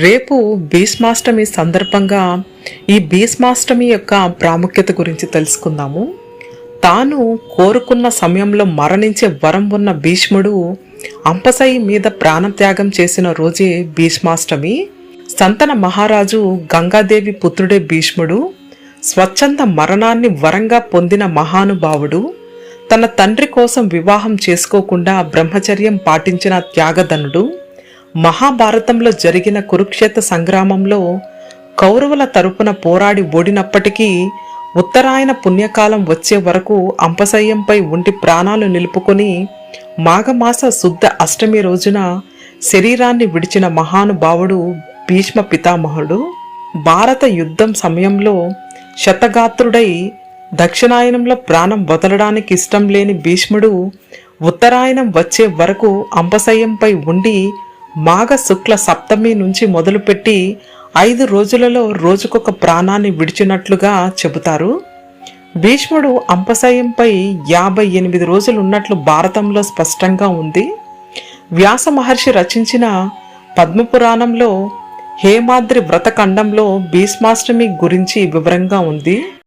రేపు భీష్మాష్టమి సందర్భంగా ఈ భీష్మాష్టమి యొక్క ప్రాముఖ్యత గురించి తెలుసుకుందాము. తాను కోరుకున్న సమయంలో మరణించే వరం ఉన్న భీష్ముడు అంపసై మీద ప్రాణత్యాగం చేసిన రోజే భీష్మాష్టమి. సంతన మహారాజు గంగాదేవి పుత్రుడే భీష్ముడు స్వచ్ఛంద మరణాన్ని వరంగా పొందిన మహానుభావుడు తన తండ్రి కోసం వివాహం చేసుకోకుండా బ్రహ్మచర్యం పాటించిన త్యాగధనుడు మహాభారతంలో జరిగిన కురుక్షేత్ర సంగ్రామంలో కౌరవుల తరపున పోరాడి ఓడినప్పటికీ ఉత్తరాయణ పుణ్యకాలం వచ్చే వరకు అంపశయ్యంపై ఉండి ప్రాణాలు నిలుపుకొని మాఘమాస శుద్ధ అష్టమి రోజున శరీరాన్ని విడిచిన మహానుభావుడు భీష్మ పితామహుడు భారత యుద్ధం సమయంలో శతగాత్రుడై దక్షిణాయనంలో ప్రాణం వదలడానికి ఇష్టం లేని భీష్ముడు ఉత్తరాయణం వచ్చే వరకు అంపశయ్యంపై ఉండి మాఘ శుక్ల సప్తమి నుంచి మొదలుపెట్టి ఐదు రోజులలో రోజుకొక ప్రాణాన్ని విడిచినట్లుగా చెబుతారు. భీష్ముడు అంపశయంపై యాభై ఎనిమిది రోజులు ఉన్నట్లు భారతంలో స్పష్టంగా ఉంది. వ్యాస మహర్షి రచించిన పద్మపురాణంలో హేమాద్రి వ్రతఖండంలో భీష్మాష్టమి గురించి వివరంగా ఉంది.